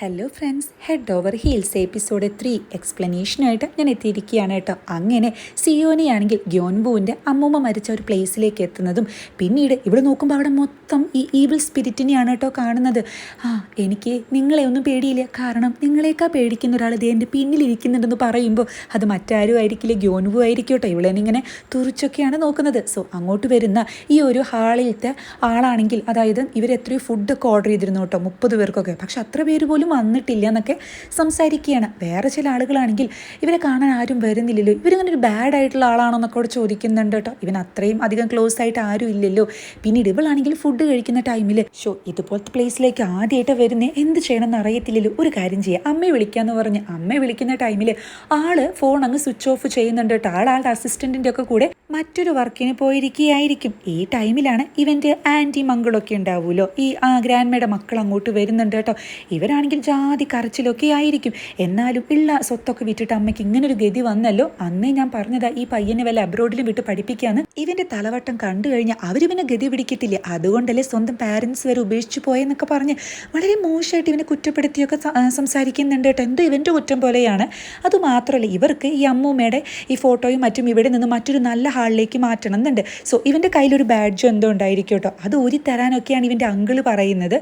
Hello friends head over heels episode three എക്സ്പ്ലനേഷനായിട്ട് ഞാൻ എത്തിയിരിക്കുകയാണ് കേട്ടോ. അങ്ങനെ സിയോനെയാണെങ്കിൽ ഗ്യോൻബുവിന്റെ അമ്മൂമ്മ മരിച്ച ഒരു പ്ലേസിലേക്ക് എത്തുന്നതും പിന്നീട് ഇവിടെ നോക്കുമ്പോൾ അവിടെ മൊത്തം ഈ ഈവിൾ സ്പിരിറ്റിനെയാണ് കേട്ടോ കാണുന്നത്. ആ എനിക്ക് നിങ്ങളെ ഒന്നും പേടിയില്ല. കാരണം നിങ്ങളെക്കാൾ പേടിക്കുന്ന ഒരാൾ ഇത് എന്റെ പിന്നിലിരിക്കുന്നുണ്ടെന്ന് പറയുമ്പോൾ അത് മറ്റാരും ആയിരിക്കില്ല. ഗ്യോൻബു ആയിരിക്കും കേട്ടോ. ഇങ്ങനെ തുറിച്ചൊക്കെയാണ് നോക്കുന്നത്. സോ അങ്ങോട്ട് വരുന്ന ഈ ഒരു ഹാളിലത്തെ ആളാണെങ്കിൽ അതായത് ഇവർ എത്രയോ ഫുഡൊക്കെ ഓർഡർ ചെയ്തിരുന്നു കേട്ടോ. മുപ്പത് പേർക്കൊക്കെ. പക്ഷെ അത്ര പേര് പോലും വന്നിട്ടില്ല എന്നൊക്കെ സംസാരിക്കുകയാണ്. വേറെ ചില ആളുകളാണെങ്കിൽ ഇവരെ കാണാൻ ആരും വരുന്നില്ലല്ലോ. ഇവരിങ്ങനെ ഒരു ബാഡ് ആയിട്ടുള്ള ആളാണോ എന്നൊക്കെ അവിടെ ചോദിക്കുന്നുണ്ട് കേട്ടോ. ഇവൻ അത്രയും അധികം ക്ലോസ് ആയിട്ട് ആരും ഇല്ലല്ലോ. പിന്നെ ഇവളാണെങ്കിൽ ഫുഡ് കഴിക്കുന്ന ടൈമിൽ ഷോ ഇതുപോലത്തെ പ്ലേസിലേക്ക് ആദ്യമായിട്ട് വരുന്നേ. എന്ത് ചെയ്യണമെന്ന് അറിയത്തില്ലല്ലോ. ഒരു കാര്യം ചെയ്യുക അമ്മയെ വിളിക്കാന്ന് പറഞ്ഞ് അമ്മയെ വിളിക്കുന്ന ടൈമിൽ ആൾ ഫോൺ അങ്ങ് സ്വിച്ച് ഓഫ് ചെയ്യുന്നുണ്ട് കേട്ടോ. ആൾ ആളുടെ അസിസ്റ്റന്റിന്റെ ഒക്കെ കൂടെ മറ്റൊരു വർക്കിന് പോയിരിക്കുകയായിരിക്കും. ഈ ടൈമിലാണ് ഇവന്റെ ആന്റി മംഗളൊക്കെ ഉണ്ടാവുമല്ലോ. ഈ ഗ്രാൻഡ്മയുടെ മക്കൾ അങ്ങോട്ട് വരുന്നുണ്ട് കേട്ടോ. ഇവരാണെങ്കിൽ ജാതി കരച്ചിലൊക്കെ ആയിരിക്കും. എന്നാലും ഉള്ള സ്വത്തൊക്കെ വിറ്റിട്ട് അമ്മയ്ക്ക് ഇങ്ങനെ ഒരു ഗതി വന്നല്ലോ. അന്നേ ഞാൻ പറഞ്ഞതാ ഈ പയ്യനെ വല്ല അബ്രോഡിലും വിട്ട് പഠിപ്പിക്കാന്ന്. ഇവന്റെ തലവട്ടം കണ്ടു കഴിഞ്ഞാൽ അവർ പിന്നെ ഗതി പിടിക്കത്തില്ല. അതുകൊണ്ടല്ലേ സ്വന്തം പാരൻസ് വരെ ഉപേക്ഷിച്ചു പോയെന്നൊക്കെ പറഞ്ഞ് വളരെ മോശമായിട്ട് ഇവനെ കുറ്റപ്പെടുത്തിയൊക്കെ സംസാരിക്കുന്നുണ്ട് കേട്ടോ. എന്തോ ഇവന്റെ കുറ്റം പോലെയാണ്. അതുമാത്രമല്ല ഇവർക്ക് ഈ അമ്മൂമ്മയുടെ ഈ ഫോട്ടോയും മറ്റും ഇവിടെ നിന്ന് മറ്റൊരു നല്ല ഹാളിലേക്ക് മാറ്റണം എന്നുണ്ട് സോ ഇവന്റെ കയ്യിലൊരു ബാഡ്ജ് എന്തോ ഉണ്ടായിരിക്കും കേട്ടോ. അത് ഊരി തരാനൊക്കെയാണ് ഇവന്റെ അങ്കിൾ പറയുന്നത്.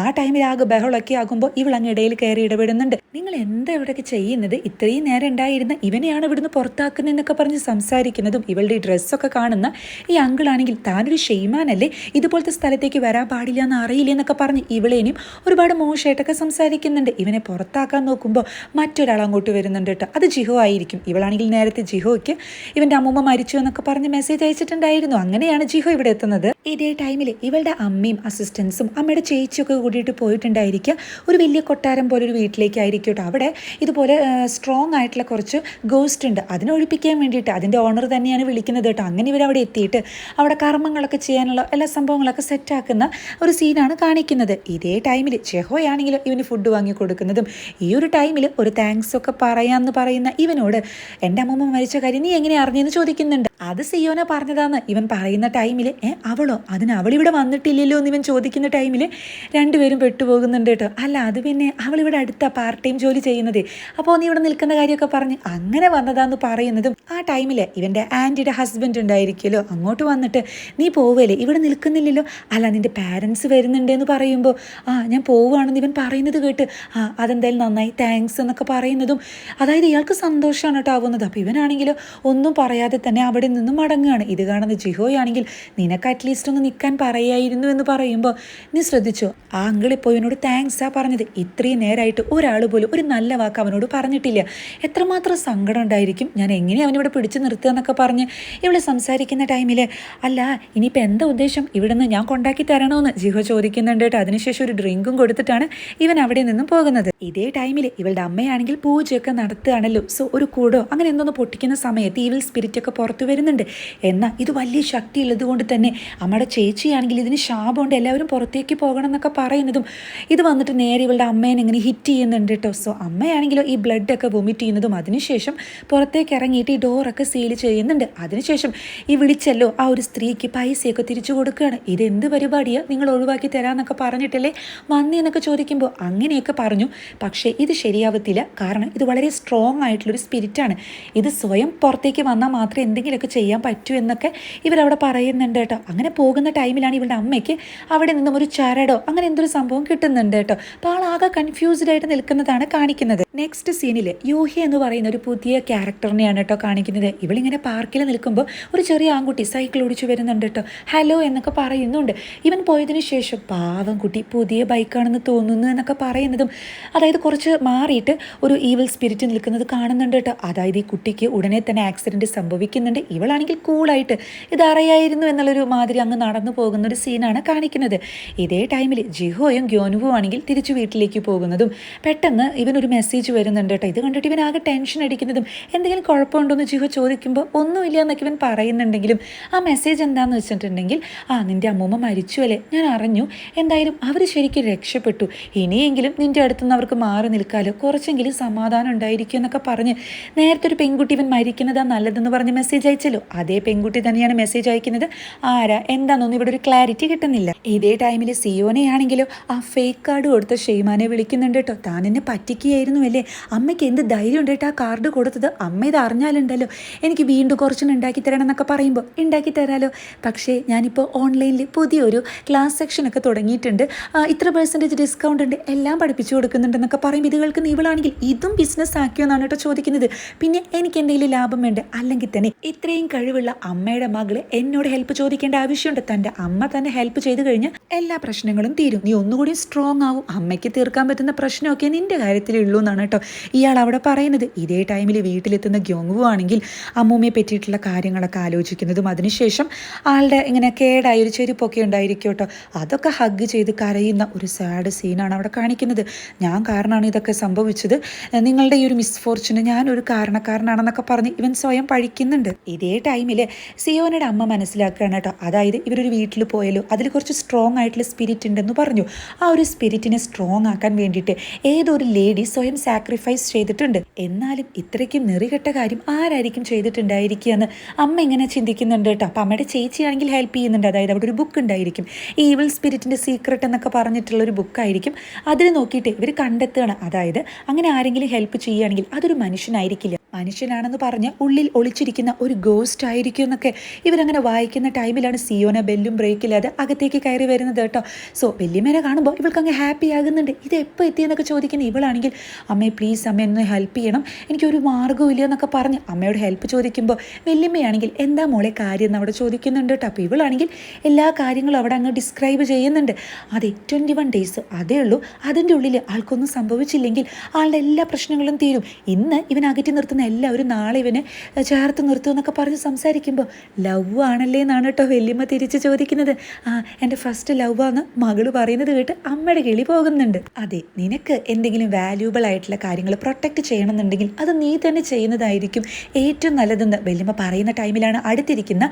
ആ ടൈമിൽ ആകെ ബഹളമൊക്കെ ആകുമ്പോൾ ഇവൾ അങ്ങ് കയറി ഇടപെടുന്നുണ്ട്. നിങ്ങൾ എന്താ ഇവിടെയൊക്കെ ചെയ്യുന്നത്? ഇത്രയും നേരം ഉണ്ടായിരുന്ന ഇവനെയാണ് ഇവിടുന്ന് പുറത്താക്കുന്നതെന്നൊക്കെ പറഞ്ഞ് സംസാരിക്കുന്നതും ഇവളുടെ ഡ്രസ്സൊക്കെ കാണുന്ന ഈ അങ്കിളാണെങ്കിൽ താനൊരു ഷെയ്മാനല്ലേ? ഇതുപോലത്തെ സ്ഥലത്തേക്ക് വരാൻ പാടില്ല എന്ന് അറിയില്ല എന്നൊക്കെ പറഞ്ഞ് ഇവളേനും ഒരുപാട് മോശമായിട്ടൊക്കെ സംസാരിക്കുന്നുണ്ട്. ഇവനെ പുറത്താക്കാൻ നോക്കുമ്പോൾ മറ്റൊരാൾ അങ്ങോട്ട് വരുന്നുണ്ട് കേട്ടോ. അത് ജിഹോ ആയിരിക്കും. ഇവളാണെങ്കിൽ നേരത്തെ ജിഹോയ്ക്ക് ഇവന്റെ അമ്മൂമ്മ മരിച്ചു എന്നൊക്കെ പറഞ്ഞ് മെസ്സേജ് അയച്ചിട്ടുണ്ടായിരുന്നു. അങ്ങനെയാണ് ജിഹോ ഇവിടെ എത്തുന്നത്. ഇതേ ടൈമിൽ ഇവളുടെ അമ്മയും അസിസ്റ്റൻസും അമ്മയുടെ ചേച്ചിയൊക്കെ കൂടിയിട്ട് പോയിട്ടുണ്ടായിരിക്കുക. ഒരു വലിയ കൊട്ടാരം പോലെ ഒരു വീട്ടിലേക്കായിരിക്കും കേട്ടോ അവിടെ ഇതുപോലെ സ്ട്രോങ് ആയിട്ടുള്ള കുറച്ച് ഗോസ്റ്റ് ഉണ്ട്. അതിനെ ഒഴിപ്പിക്കാൻ വേണ്ടിയിട്ട് അതിന്റെ ഓണർ തന്നെയാണ് വിളിക്കുന്നത് കേട്ടോ അങ്ങനെ ഇവർ അവിടെ എത്തിയിട്ട് അവിടെ കർമ്മങ്ങളൊക്കെ ചെയ്യാനുള്ള എല്ലാ സംഭവങ്ങളൊക്കെ സെറ്റാക്കുന്ന ഒരു സീനാണ് കാണിക്കുന്നത്. ഇതേ ടൈമിൽ ചെഹോയാണെങ്കിലും ഇവന് ഫുഡ് വാങ്ങി കൊടുക്കുന്നതും ഈ ഒരു ടൈമിൽ ഒരു താങ്ക്സ് ഒക്കെ പറയാമെന്ന് പറയുന്ന ഇവനോട് എന്റെ അമ്മമ്മ മരിച്ച കാര്യം നീ എങ്ങനെ അറിഞ്ഞെന്ന് ചോദിക്കുന്നുണ്ട്. അത് സിയോന പറഞ്ഞതാന്ന് ഇവൻ പറയുന്ന ടൈമിൽ ഏ അവളോ? അതിന് അവളിവിടെ വന്നിട്ടില്ലല്ലോ? എന്ന് ഇവൻ ചോദിക്കുന്ന ടൈമിൽ രണ്ടുപേരും പെട്ടുപോകുന്നുണ്ട് കേട്ടോ അല്ല അത് പിന്നെ അവളിവിടെ അടുത്ത പാർട്ട് ടൈം ജോലി ചെയ്യുന്നത്. അപ്പോൾ നീ ഇവിടെ നിൽക്കുന്ന കാര്യമൊക്കെ പറഞ്ഞ് അങ്ങനെ വന്നതാന്ന് പറയുന്നതും ആ ടൈമിൽ ഇവന്റെ ആന്റിയുടെ ഹസ്ബൻഡ് ഉണ്ടായിരിക്കുമല്ലോ. അങ്ങോട്ട് വന്നിട്ട് നീ പോവല്ലേ? ഇവിടെ നിൽക്കുന്നില്ലല്ലോ. അല്ല നിന്റെ പാരൻസ് വരുന്നുണ്ട് എന്ന് പറയുമ്പോൾ ആ ഞാൻ പോവുകയാണെന്ന് ഇവൻ പറയുന്നത് കേട്ട് ആ അതെന്തായാലും നന്നായി താങ്ക്സ് എന്നൊക്കെ പറയുന്നതും അതായത് ഇയാൾക്ക് സന്തോഷമാണ് കേട്ടോ ആവുന്നത്. അപ്പോൾ ഇവനാണെങ്കിലോ ഒന്നും പറയാതെ തന്നെ അവിടെ നിന്നും മടങ്ങുകയാണ്. ഇത് കാണുന്ന ജിഹോയാണെങ്കിൽ നിനക്ക് അറ്റ്ലീസ്റ്റ് ഒന്ന് നിൽക്കാൻ പറയായിരുന്നു എന്ന് പറയുമ്പോൾ നീ ശ്രദ്ധിച്ചോ? ആ അങ്കിൾ ഇപ്പോൾ ഇവനോട് താങ്ക്സ് ആ പറഞ്ഞത്. ഇത്രയും നേരമായിട്ട് ഒരാൾ പോലും ഒരു നല്ല വാക്ക് അവനോട് പറഞ്ഞിട്ടില്ല. എത്രമാത്രം സങ്കടം ഉണ്ടായിരിക്കും? ഞാൻ എങ്ങനെ അവനിവിടെ പിടിച്ചു നിർത്തുക എന്നൊക്കെ പറഞ്ഞ് ഇവിടെ സംസാരിക്കുന്ന ടൈമിൽ അല്ല ഇനിയിപ്പോൾ എന്താ ഉദ്ദേശം? ഇവിടുന്ന് ഞാൻ കൊണ്ടാക്കി തരണമെന്ന് ജിഹോ ചോദിക്കുന്നുണ്ട് കേട്ടോ. അതിനുശേഷം ഒരു ഡ്രിങ്കും കൊടുത്തിട്ടാണ് ഇവൻ അവിടെ നിന്നും പോകുന്നത്. ഇതേ ടൈമിൽ ഇവളുടെ അമ്മയാണെങ്കിൽ പൂജയൊക്കെ നടത്തുകയാണല്ലോ. സോ ഒരു കൂടോ അങ്ങനെ എന്തോന്ന് പൊട്ടിക്കുന്ന സമയത്ത് ഈവിൽ സ്പിരിറ്റ് ഒക്കെ പുറത്തു വരുന്നുണ്ട്. എന്നാൽ ഇത് വലിയ ശക്തി ഉള്ളതുകൊണ്ട് തന്നെ അമ്മയുടെ ചേച്ചിയാണെങ്കിൽ ഇതിന് ശാപമുണ്ട്. എല്ലാവരും പുറത്തേക്ക് പോകണം എന്നൊക്കെ പറയുന്നതും ഇത് വന്നിട്ട് നേരെ ഇവളുടെ അമ്മേനെ ഇങ്ങനെ ഹിറ്റ് ചെയ്യുന്നുണ്ട് കേട്ടോ സോ അമ്മയാണെങ്കിലോ ഈ ബ്ലഡ് ഒക്കെ വൊമിറ്റ് ചെയ്യുന്നതും അതിനുശേഷം പുറത്തേക്ക് ഇറങ്ങിയിട്ട് ഈ ഡോറൊക്കെ സീൽ ചെയ്യുന്നുണ്ട്. അതിനുശേഷം ഈ വിളിച്ചല്ലോ ആ ഒരു സ്ത്രീക്ക് പൈസയൊക്കെ തിരിച്ചു കൊടുക്കുകയാണ്. ഇതെന്ത് പരിപാടിയാണ് നിങ്ങൾ ഒഴിവാക്കി തരാമെന്നൊക്കെ പറഞ്ഞിട്ടല്ലേ വന്നി എന്നൊക്കെ ചോദിക്കുമ്പോൾ അങ്ങനെയൊക്കെ പറഞ്ഞു. പക്ഷേ ഇത് ശരിയാവത്തില്ല. കാരണം ഇത് വളരെ സ്ട്രോങ് ആയിട്ടുള്ളൊരു സ്പിരിറ്റാണ് ഇത് സ്വയം പുറത്തേക്ക് വന്നാൽ മാത്രമേ എന്തെങ്കിലുമൊക്കെ ചെയ്യാൻ പറ്റൂ എന്നൊക്കെ ഇവരവിടെ പറയുന്നുണ്ട് കേട്ടോ അങ്ങനെ പോകുന്ന ടൈമിലാണ് ഇവളുടെ അമ്മയ്ക്ക് അവിടെ നിന്നും ഒരു ചരടോ അങ്ങനെ എന്തൊരു സംഭവം കിട്ടുന്നുണ്ട് കേട്ടോ അപ്പോൾ ആളാകെ കൺഫ്യൂസ്ഡ് ആയിട്ട് നിൽക്കുന്നതാണ് കാണിക്കുന്നത്. നെക്സ്റ്റ് സീനിൽ യൂഹി എന്ന് പറയുന്ന ഒരു പുതിയ ക്യാരക്ടറിനെയാണ് കേട്ടോ കാണിക്കുന്നത്. ഇവളിങ്ങനെ പാർക്കിൽ നിൽക്കുമ്പോൾ ഒരു ചെറിയ ആൺകുട്ടി സൈക്കിൾ ഓടിച്ചു വരുന്നുണ്ട് കേട്ടോ. ഹലോ എന്നൊക്കെ പറയുന്നുണ്ട്. ഇവൻ പോയതിനു ശേഷം പാവം കുട്ടി പുതിയ ബൈക്കാണെന്ന് തോന്നുന്നു എന്നൊക്കെ പറയുന്നതും അതായത് കുറച്ച് മാറിയിട്ട് ഒരു ഈവൽ സ്പിരിറ്റ് നിൽക്കുന്നത് കാണുന്നുണ്ട് കേട്ടോ. അതായത് ഈ കുട്ടിക്ക് ഉടനെ തന്നെ ആക്സിഡന്റ് സംഭവിക്കുന്നുണ്ട്. ഇവളാണെങ്കിൽ കൂളായിട്ട് ഇത് അറിയായിരുന്നു എന്നുള്ളൊരു മാതിരി അങ്ങ് നടന്നു പോകുന്ന ഒരു സീനാണ് കാണിക്കുന്നത്. ഇതേ ടൈമിൽ ജിഹോയും ഗ്യോനുവും ആണെങ്കിൽ തിരിച്ചു വീട്ടിലേക്ക് പോകുന്നതും പെട്ടെന്ന് ഇവനൊരു മെസ്സേജ് വരുന്നുണ്ട് കേട്ടോ ഇത് കണ്ടിട്ട് ഇവൻ ആകെ ടെൻഷൻ അടിക്കുന്നതും എന്തെങ്കിലും കുഴപ്പമുണ്ടോ എന്ന് ജിഹോ ചോദിക്കുമ്പോൾ ഒന്നുമില്ല എന്നൊക്കെ ഇവൻ പറയുന്നുണ്ടെങ്കിലും ആ മെസ്സേജ് എന്താണെന്ന് വെച്ചിട്ടുണ്ടെങ്കിൽ ആ നിന്റെ അമ്മൂമ്മ മരിച്ചു അല്ലേ? ഞാൻ അറിഞ്ഞു. എന്തായാലും അവർ ശരിക്കും രക്ഷപ്പെട്ടു. ഇനിയെങ്കിലും നിന്റെ അടുത്തുനിന്ന് അവർക്ക് മാറി നിൽക്കാലോ. കുറച്ചെങ്കിലും സമാധാനം ഉണ്ടായിരിക്കും എന്നൊക്കെ പറഞ്ഞ് നേരത്തെ ഒരു പെൺകുട്ടി ഇവൻ മരിക്കുന്നതാ നല്ലതെന്ന് പറഞ്ഞ് മെസ്സേജ് അയച്ചല്ലോ. അതേ പെൺകുട്ടി തന്നെയാണ് മെസ്സേജ് അയക്കുന്നത്. ആരാ? എന്താണെന്നൊന്നും ഇവിടെ ഒരു ക്ലാരിറ്റി കിട്ടുന്നില്ല. ഇതേ ടൈമിൽ സിയോനെയാണെങ്കിലും ആ ഫേക്ക് കാർഡ് കൊടുത്ത ഷെയ്മാനെ അമ്മനെ വിളിക്കുന്നുണ്ട് കേട്ടോ താൻ എന്നെ പറ്റിക്കുകയായിരുന്നു അല്ലേ? അമ്മയ്ക്ക് എന്ത് ധൈര്യം ഉണ്ട് കേട്ടോ ആ കാർഡ് കൊടുത്തത്? അമ്മ ഇത് അറിഞ്ഞാലുണ്ടല്ലോ. എനിക്ക് വീണ്ടും കുറച്ചൊന്നും ഉണ്ടാക്കി തരണം എന്നൊക്കെ പറയുമ്പോൾ ഉണ്ടാക്കി തരാമല്ലോ പക്ഷേ ഞാനിപ്പോൾ ഓൺലൈനിൽ പുതിയൊരു ക്ലാസ് സെക്ഷനൊക്കെ തുടങ്ങിയിട്ടുണ്ട്. ഇത്ര പെർസെന്റേജ് ഡിസ്കൗണ്ട് ഉണ്ട്. എല്ലാം പഠിപ്പിച്ചു കൊടുക്കുന്നുണ്ടെന്നൊക്കെ പറയുമ്പോൾ ഇത് കേൾക്കുന്ന ഇവളാണെങ്കിൽ ഇതും ബിസിനസ് ആക്കിയോ എന്നാണ് കേട്ടോ ചോദിക്കുന്നത്. പിന്നെ എനിക്ക് എന്തെങ്കിലും ലാഭം വേണ്ട. അല്ലെങ്കിൽ തന്നെ ഇത്രയും കഴിവുള്ള അമ്മയുടെ മകൾ എന്നോട് ഹെൽപ്പ് ചോദിക്കേണ്ട ആവശ്യമുണ്ട്. തന്റെ അമ്മ തന്നെ ഹെൽപ്പ് ചെയ്ത് കഴിഞ്ഞാൽ എല്ലാ പ്രശ്നങ്ങളും തീരും. നീ ഒന്നുകൂടി സ്ട്രോങ് ആവും. അമ്മയ്ക്ക് തീർക്കാൻ പറ്റുന്ന പ്രശ്നമൊക്കെ നിന്റെ കാര്യത്തിലുള്ളൂ എന്നാണ് കേട്ടോ. ഇയാൾ അവിടെ പറയുന്നത്. ഇതേ ടൈമിൽ വീട്ടിലെത്തുന്ന ഗ്യോങ്വു ആണെങ്കിൽ അമ്മൂമ്മയെ പറ്റിയിട്ടുള്ള കാര്യങ്ങളൊക്കെ ആലോചിക്കുന്നതും അതിനുശേഷം ആളുടെ ഇങ്ങനെ കേടായ ഒരു ചെരുപ്പൊക്കെ ഉണ്ടായിരിക്കും കേട്ടോ. അതൊക്കെ ഹഗ് ചെയ്ത് കരയുന്ന ഒരു സാഡ് സീനാണ് അവിടെ കാണിക്കുന്നത്. ഞാൻ കാരണമാണ് ഇതൊക്കെ സംഭവിച്ചത്. നിങ്ങളുടെ ഈ ഒരു മിസ്ഫോർച്യൂന് ഞാനൊരു കാരണക്കാരനാണെന്നൊക്കെ പറഞ്ഞ് ഇവൻ സ്വയം പഴിക്കുന്നുണ്ട്. ഇതേ ടൈമിൽ സിയോനയുടെ അമ്മ മനസ്സിലാക്കുകയാണ് കേട്ടോ. അതായത് ഇവരൊരു വീട്ടിൽ പോയാലോ അതിൽ കുറച്ച് സ്ട്രോങ് ആയിട്ടുള്ള സ്പിരിറ്റ് ഉണ്ടെന്ന് പറഞ്ഞു. ആ ഒരു സ്പിരിറ്റിനെ സ്ട്രോങ് ആക്കാൻ വേണ്ടിയിട്ട് ഏതൊരു ലേഡി സ്വയം സാക്രിഫൈസ് ചെയ്തിട്ടുണ്ട്. എന്നാലും ഇത്രയ്ക്കും നെറികെട്ട കാര്യം ആരായിരിക്കും ചെയ്തിട്ടുണ്ടായിരിക്കുക എന്ന് അമ്മ ഇങ്ങനെ ചിന്തിക്കുന്നുണ്ട് കേട്ടോ. അപ്പം അമ്മയുടെ ചേച്ചിയാണെങ്കിൽ ഹെൽപ്പ് ചെയ്യുന്നുണ്ട്. അതായത് അവിടെ ഒരു ബുക്ക് ഉണ്ടായിരിക്കും. ഈ ഈവിൾ സ്പിരിറ്റിന്റെ സീക്രട്ട് എന്നൊക്കെ പറഞ്ഞിട്ടുള്ള ഒരു ബുക്കായിരിക്കും അതിൽ നോക്കിയിട്ട് ഇവർ കണ്ടെത്തുകയാണ്. അതായത് അങ്ങനെ ആരെങ്കിലും ഹെൽപ്പ് ചെയ്യുകയാണെങ്കിൽ അതൊരു മനുഷ്യനായിരിക്കില്ല. മനുഷ്യനാണെന്ന് പറഞ്ഞ് ഉള്ളിൽ ഒളിച്ചിരിക്കുന്ന ഒരു ഗോസ്റ്റ് ആയിരിക്കും എന്നൊക്കെ ഇവരങ്ങനെ വായിക്കുന്ന ടൈമിലാണ് സിയോന ബെല്ലും ബ്രേക്കില്ലാതെ അകത്തേക്ക് കയറി വരുന്നത് കേട്ടോ. സോ വെല്ലിമേനെ കാണുമ്പോൾ ഇവൾക്ക് അങ്ങ് ഹാപ്പി ആകുന്നുണ്ട്. ഇത് എപ്പോൾ എത്തിയെന്നൊക്കെ ചോദിക്കുന്ന ഇവളാണെങ്കിൽ അമ്മയെ പ്ലീസ് അമ്മ ഒന്ന് ഹെൽപ്പ് ചെയ്യണം. എനിക്കൊരു മാർഗവും ഇല്ല എന്നൊക്കെ പറഞ്ഞ് അമ്മയോട് ഹെൽപ്പ് ചോദിക്കുമ്പോൾ വെല്ലിമ്മയാണെങ്കിൽ എന്താ മോളെ കാര്യം? എന്ന് അവിടെ ചോദിക്കുന്നുണ്ട് കേട്ടോ. അപ്പോൾ ഇവളാണെങ്കിൽ എല്ലാ കാര്യങ്ങളും അവിടെ അങ്ങ് ഡിസ്ക്രൈബ് ചെയ്യുന്നുണ്ട്. അതെ ട്വന്റി വൺ ഡേയ്സ് അതേ ഉള്ളൂ. അതിന്റെ ഉള്ളിൽ ആൾക്കൊന്നും സംഭവിച്ചില്ലെങ്കിൽ ആളുടെ എല്ലാ പ്രശ്നങ്ങളും തീരും. ഇന്ന് ഇവൻ അകറ്റി നിർത്തുന്ന എല്ലാവരും നാളെ ഇവനെ ചേർത്ത് നിർത്തും എന്നൊക്കെ പറഞ്ഞ് സംസാരിക്കുമ്പോൾ ലവ് ആണല്ലേ എന്നാണ് കേട്ടോ വല്യമ്മ തിരിച്ച് ചോദിക്കുന്നത്. ആ എന്റെ ഫസ്റ്റ് ലവ് ആണ് മകൾ പറയുന്നത് കേട്ട് അമ്മയുടെ കിളി പോകുന്നുണ്ട്. അതെ നിനക്ക് എന്തെങ്കിലും വാല്യൂബിൾ ആയിട്ടുള്ള കാര്യങ്ങൾ പ്രൊട്ടക്റ്റ് ചെയ്യണമെന്നുണ്ടെങ്കിൽ അത് നീ തന്നെ ചെയ്യുന്നതായിരിക്കും ഏറ്റവും നല്ലതെന്ന് വല്യമ്മ പറയുന്ന ടൈമിലാണ് അടുത്തിരിക്കുന്ന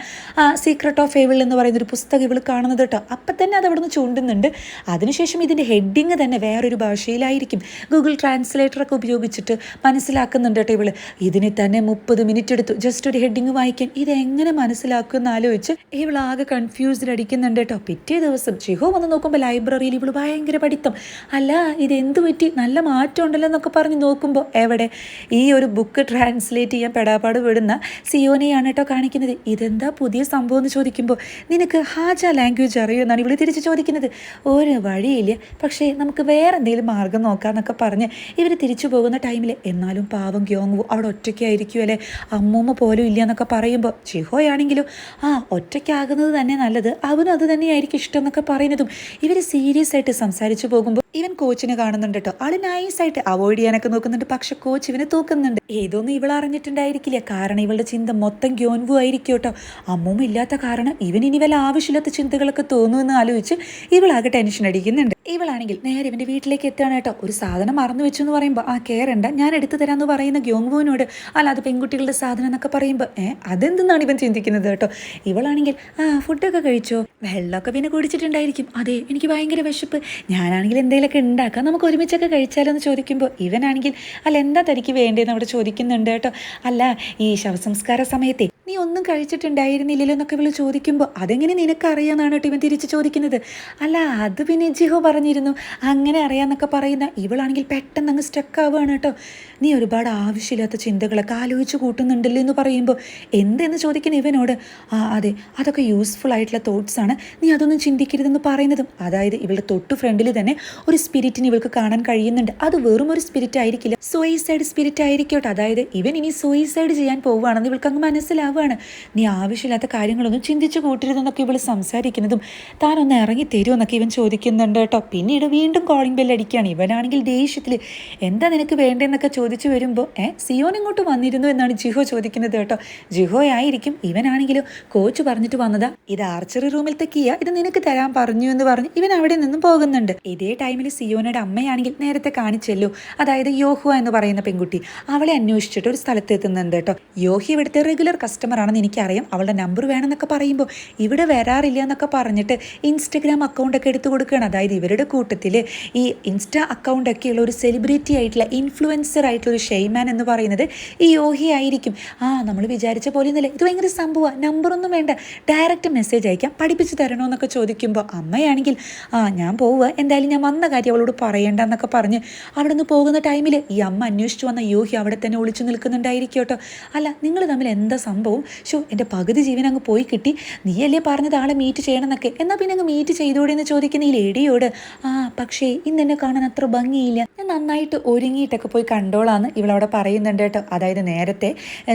സീക്രട്ട് ഓഫ് ഫേവിൾ എന്ന് പറയുന്ന ഒരു പുസ്തകം ഇവൾ കാണുന്നത് കേട്ടോ. അപ്പം തന്നെ അത് അവിടെ നിന്ന് ചൂണ്ടുന്നുണ്ട്. അതിനുശേഷം ഇതിന്റെ ഹെഡിങ് തന്നെ വേറൊരു ഭാഷയിലായിരിക്കും. ഗൂഗിൾ ട്രാൻസ്ലേറ്ററൊക്കെ ഉപയോഗിച്ചിട്ട് മനസ്സിലാക്കുന്നുണ്ട് കേട്ടോ ഇവൾ. ഇതിന് തന്നെ മുപ്പത് മിനിറ്റ് എടുത്തു. ജസ്റ്റ് ഒരു ഹെഡിങ് വായിക്കാൻ. ഇതെങ്ങനെ മനസ്സിലാക്കും ആലോചിച്ച് ഇവൾ ആകെ കൺഫ്യൂസ്ഡ് അടിക്കുന്നുണ്ട് കേട്ടോ. പിറ്റേ ദിവസം ജിഹോ വന്ന് നോക്കുമ്പോൾ ലൈബ്രറിയിൽ ഇവൾ ഭയങ്കര പഠിത്തം. അല്ല ഇത് എന്ത് പറ്റി? നല്ല മാറ്റം ഉണ്ടല്ലോ എന്നൊക്കെ പറഞ്ഞ് നോക്കുമ്പോൾ എവിടെ? ഈ ഒരു ബുക്ക് ട്രാൻസ്ലേറ്റ് ചെയ്യാൻ പെടാപ്പാട് വിടുന്ന സിയോനെയാണ് കേട്ടോ കാണിക്കുന്നത്. ഇതെന്താ പുതിയ സംഭവം എന്ന് ചോദിക്കുമ്പോൾ നിനക്ക് ഹാജ ലാംഗ്വേജ് അറിയോ എന്നാണ് ഇവൾ തിരിച്ച് ചോദിക്കുന്നത്. ഒരു വഴിയില്ല. പക്ഷേ നമുക്ക് വേറെ എന്തെങ്കിലും മാർഗം നോക്കാന്നൊക്കെ പറഞ്ഞ് ഇവർ തിരിച്ചു പോകുന്ന ടൈമിൽ എന്നാലും പാവം ഗ്യോങ് അവിടെ ഒറ്റയ്ക്കായിരിക്കും അല്ലേ? അമ്മൂമ്മ പോലും ഇല്ല എന്നൊക്കെ പറയുമ്പോൾ ചിഹോയാണെങ്കിലും ആ ഒറ്റയ്ക്കാകുന്നത് തന്നെ നല്ലത്. അവനും അത് തന്നെയായിരിക്കും ഇഷ്ടം എന്നൊക്കെ പറയുന്നതും ഇവർ സീരിയസ് ആയിട്ട് സംസാരിച്ചു പോകുമ്പോൾ ഇവൻ കോച്ചിനെ കാണുന്നുണ്ട് കേട്ടോ ആൾ നൈസായിട്ട് അവോയ്ഡ് ചെയ്യാനൊക്കെ നോക്കുന്നുണ്ട്. പക്ഷെ കോച്ച് ഇവനെ തൂക്കുന്നുണ്ട്. ഏതൊന്നും ഇവൾ അറിഞ്ഞിട്ടുണ്ടായിരിക്കില്ല. കാരണം ഇവളുടെ ചിന്ത മൊത്തം ഗ്യോൻവു ആയിരിക്കും കേട്ടോ അമ്മൂമ്മ ഇല്ലാത്ത കാരണം ഇവൻ ഇനി വല്ല ആവശ്യമില്ലാത്ത ചിന്തകളൊക്കെ തോന്നുമെന്ന് ആലോചിച്ച് ഇവളാകെ ടെൻഷൻ അടിക്കുന്നുണ്ട്. ഇവളാണെങ്കിൽ നേരെ ഇവന്റെ വീട്ടിലേക്ക് എത്തുകയാണ് കേട്ടോ ഒരു സാധനം മറന്നു വെച്ചു എന്ന് പറയുമ്പോൾ ആ കേറണ്ട. ഞാൻ എടുത്തു തരാമെന്ന് പറയുന്ന ഗ്യോങ്വുവിനോട് അല്ല അത് പെൺകുട്ടികളുടെ സാധനം എന്നൊക്കെ പറയുമ്പോൾ ഏ അതെന്തെന്നാണ് ഇവൻ ചിന്തിക്കുന്നത് കേട്ടോ ഇവളാണെങ്കിൽ ആ ഫുഡൊക്കെ കഴിച്ചോ. വെള്ളമൊക്കെ പിന്നെ കുടിച്ചിട്ടുണ്ടായിരിക്കും. അതെ എനിക്ക് ഭയങ്കര വിശപ്പ്. ഞാനാണെങ്കിൽ എന്തെങ്കിലുമൊക്കെ ഉണ്ടാക്കാം. നമുക്ക് ഒരുമിച്ചൊക്കെ കഴിച്ചാലോ എന്ന് ചോദിക്കുമ്പോൾ ഇവനാണെങ്കിൽ അല്ല എന്താ തനിക്ക് വേണ്ടതെന്ന് അവിടെ ചോദിക്കുന്നുണ്ട് കേട്ടോ. അല്ല ഈ ശവസംസ്കാര സമയത്തെ നീ ഒന്നും കഴിച്ചിട്ടുണ്ടായിരുന്നില്ലല്ലോ എന്നൊക്കെ ഇവൾ ചോദിക്കുമ്പോൾ അതെങ്ങനെ നിനക്കറിയാമെന്നാണ് കേട്ടോ ഇവൻ തിരിച്ച് ചോദിക്കുന്നത്? അല്ല അത് പിന്നെ ജിഹോ പറഞ്ഞിരുന്നു. അങ്ങനെ അറിയാമെന്നൊക്കെ പറയുന്ന ഇവളാണെങ്കിൽ പെട്ടെന്ന് അങ്ങ് സ്റ്റക്ക് ആവുകയാണ് കേട്ടോ. നീ ഒരുപാട് ആവശ്യമില്ലാത്ത ചിന്തകളൊക്കെ ആലോചിച്ച് കൂട്ടുന്നുണ്ടല്ലോ എന്ന് പറയുമ്പോൾ എന്തെന്ന് ചോദിക്കുന്ന ഇവനോട്? ആ അതെ അതൊക്കെ യൂസ്ഫുൾ ആയിട്ടുള്ള തോട്ട്സ് ആണ്. നീ അതൊന്നും ചിന്തിക്കരുതെന്ന് പറയുന്നതും അതായത് ഇവളുടെ തൊട്ട് ഫ്രണ്ടിൽ തന്നെ ഒരു സ്പിരിറ്റിന് ഇവൾക്ക് കാണാൻ കഴിയുന്നുണ്ട്. അത് വെറും ഒരു സ്പിരിറ്റ് ആയിരിക്കില്ല. സൂയിസൈഡ് സ്പിരിറ്റ് ആയിരിക്കട്ടെ. അതായത് ഇവൻ ഇനി സൂയിസൈഡ് ചെയ്യാൻ പോവുകയാണെന്ന് ഇവൾക്ക് അങ്ങ് മനസ്സിലാവുകയാണ്. നീ ആവശ്യമില്ലാത്ത കാര്യങ്ങളൊന്നും ചിന്തിച്ചു കൂട്ടരുതെന്നൊക്കെ ഇവൾ സംസാരിക്കുന്നതും താനൊന്ന് ഇറങ്ങി തരുമെന്നൊക്കെ ഇവൻ ചോദിക്കുന്നുണ്ട് കേട്ടോ. പിന്നീട് വീണ്ടും കോളിംഗ് ബെൽ അടിക്കുകയാണ്. ഇവനാണെങ്കിൽ ദേഷ്യത്തിൽ എന്താ നിനക്ക് വേണ്ടതെന്നൊക്കെ ചോദിച്ചു വരുമ്പോൾ ഏ സിയോൻ ഇങ്ങോട്ട് വന്നിരുന്നു എന്നാണ് ജിഹോ ചോദിക്കുന്നത് കേട്ടോ. ജിഹോ ആയിരിക്കും. ഇവനാണെങ്കിലും കോച്ച് പറഞ്ഞിട്ട് വന്നതാ. ഇത് ആർച്ചറി റൂമിൽ കിയ ഇത് നിനക്ക് തരാൻ പറഞ്ഞു എന്ന് പറഞ്ഞ് ഇവൻ അവിടെ നിന്നും പോകുന്നുണ്ട്. ഇതേ ടൈമിൽ സിയോനയുടെ അമ്മയാണെങ്കിൽ നേരത്തെ കാണിച്ചല്ലോ. അതായത് യോഹുവ എന്ന് പറയുന്ന പെൺകുട്ടി. അവളെ അന്വേഷിച്ചിട്ട് ഒരു സ്ഥലത്ത് എത്തുന്നുണ്ട് കേട്ടോ. യോഹി ഇവിടുത്തെ റെഗുലർ കസ്റ്റമർ ആണെന്ന് എനിക്കറിയാം. അവളുടെ നമ്പർ വേണമെന്നൊക്കെ പറയുമ്പോൾ ഇവിടെ വരാറില്ല എന്നൊക്കെ പറഞ്ഞിട്ട് ഇൻസ്റ്റഗ്രാം അക്കൗണ്ടൊക്കെ എടുത്തു കൊടുക്കുകയാണ്. അതായത് ഇവരുടെ കൂട്ടത്തിൽ ഈ ഇൻസ്റ്റാ അക്കൗണ്ട് ഉള്ള ഒരു സെലിബ്രിറ്റി ആയിട്ടുള്ള ഇൻഫ്ലുവൻസർ ആയിട്ടുള്ള ഒരു ഷെയ്മാൻ എന്ന് പറയുന്നത് ഈ യോഹി ആയിരിക്കും. ആ നമ്മൾ വിചാരിച്ച പോലെ ഒന്നുമില്ല ഇത് ഭയങ്കര സംഭവമാണ് നമ്പറൊന്നും വേണ്ട. ഡയറക്റ്റ് മെസ്സേജ് അയക്കാം. പഠിപ്പിച്ച് തരണോ എന്നൊക്കെ ചോദിക്കുമ്പോൾ അമ്മയാണെങ്കിൽ ആ ഞാൻ പോവുക എന്തായാലും ഞാൻ വന്ന കാര്യം അവളോട് പറയേണ്ട എന്നൊക്കെ പറഞ്ഞ് അവിടെ നിന്ന് പോകുന്ന ടൈമിൽ ഈ അമ്മ അന്വേഷിച്ചു വന്ന യോഹി അവിടെ തന്നെ ഒളിച്ചു നിൽക്കുന്നുണ്ടായിരിക്കും കേട്ടോ. അല്ല നിങ്ങൾ തമ്മിൽ എന്താ സംഭവം? ഷോ എന്റെ പകുതി ജീവൻ അങ്ങ് പോയി കിട്ടി. നീയല്ലേ പറഞ്ഞത് ആളെ മീറ്റ് ചെയ്യണമെന്നൊക്കെ? എന്നാൽ പിന്നെ അങ്ങ് മീറ്റ് ചെയ്തോടെ എന്ന് ചോദിക്കുന്ന ഈ ലേഡിയോട്. ആ പക്ഷേ ഇന്ന് എന്നെ കാണാൻ അത്ര ഭംഗിയില്ല. ഞാൻ നന്നായിട്ട് ഒരുങ്ങിയിട്ടൊക്കെ പോയി കണ്ടോളാന്ന് ഇവളവിടെ പറയുന്നുണ്ട് കേട്ടോ. അതായത് നേരത്തെ